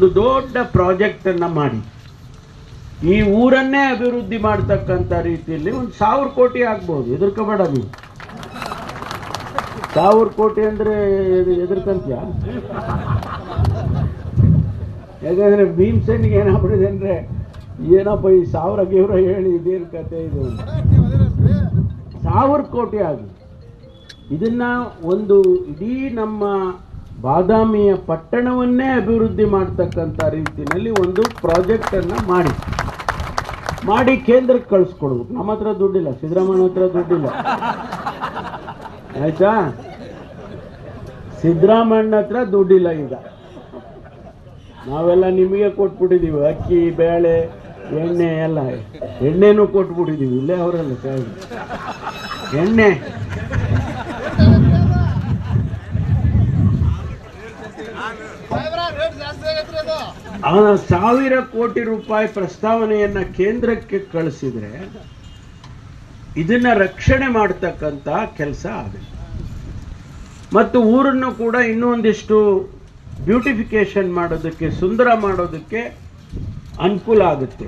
ಒಂದು ದೊಡ್ಡ ಪ್ರಾಜೆಕ್ಟ್ ಅನ್ನ ಮಾಡಿ. ಈ ಊರನ್ನೇ ಅಭಿವೃದ್ಧಿ ಮಾಡ್ತಕ್ಕಂಥ ರೀತಿಯಲ್ಲಿ ಒಂದು ಸಾವಿರ ಕೋಟಿ ಆಗ್ಬೋದು ಎದುರ್ಕೋಬೇಡ ನೀವು. ಸಾವಿರ ಕೋಟಿ ಅಂದ್ರೆ ಎದುರ್ಕಂತೀಯ ಯಾಕಂದರೆ ಭೀಮಸೇನಿಗೆ ಏನಾಗ್ಬಿಡಿದೆ ಅಂದರೆ, ಏನಪ್ಪ ಈ ಸಾವಿರ ಗೀವ್ರ ಹೇಳಿ ಇದೇನು ಕತೆ ಇದು. ಸಾವಿರ ಕೋಟಿ ಆಗಿ. ಇದನ್ನ ಒಂದು ಇಡೀ ನಮ್ಮ ಬಾದಾಮಿಯ ಪಟ್ಟಣವನ್ನೇ ಅಭಿವೃದ್ಧಿ ಮಾಡ್ತಕ್ಕಂಥ ರೀತಿಯಲ್ಲಿ ಒಂದು ಪ್ರಾಜೆಕ್ಟನ್ನು ಮಾಡಿ. ಮಾಡಿ ಕೇಂದ್ರಕ್ಕೆ ಕಳಿಸ್ಕೊಡ್ಬೇಕು. ನಮ್ಮ ಹತ್ರ ದುಡ್ಡಿಲ್ಲ. ಸಿದ್ದರಾಮಯ್ಯ ಹತ್ರ ದುಡ್ಡಿಲ್ಲ. ಆಯ್ತಾ? ಸಿದ್ದರಾಮಣ್ಣ ಹತ್ರ ದುಡ್ಡಿಲ್ಲ ಈಗ. ನಾವೆಲ್ಲ ನಿಮಗೆ ಕೊಟ್ಬಿಟ್ಟಿದ್ದೀವಿ ಅಕ್ಕಿ, ಬೇಳೆ, ಎಣ್ಣೆ ಎಲ್ಲ. ಎಣ್ಣೆನೂ ಕೊಟ್ಬಿಟ್ಟಿದ್ದೀವಿ ಇಲ್ಲೇ ಅವರಲ್ಲ. ಎಣ್ಣೆ. ಆ ಸಾವಿರ ಕೋಟಿ ರೂಪಾಯಿ ಪ್ರಸ್ತಾವನೆಯನ್ನ ಕೇಂದ್ರಕ್ಕೆ ಕಳಿಸಿದ್ರೆ ಇದನ್ನ ರಕ್ಷಣೆ ಮಾಡ್ತಕ್ಕಂಥ ಕೆಲಸ ಆಗುತ್ತೆ ಮತ್ತು ಊರನ್ನು ಕೂಡ ಇನ್ನೊಂದಿಷ್ಟು ಬ್ಯೂಟಿಫಿಕೇಶನ್ ಮಾಡೋದಕ್ಕೆ, ಸುಂದರ ಮಾಡೋದಕ್ಕೆ ಅನುಕೂಲ ಆಗುತ್ತೆ.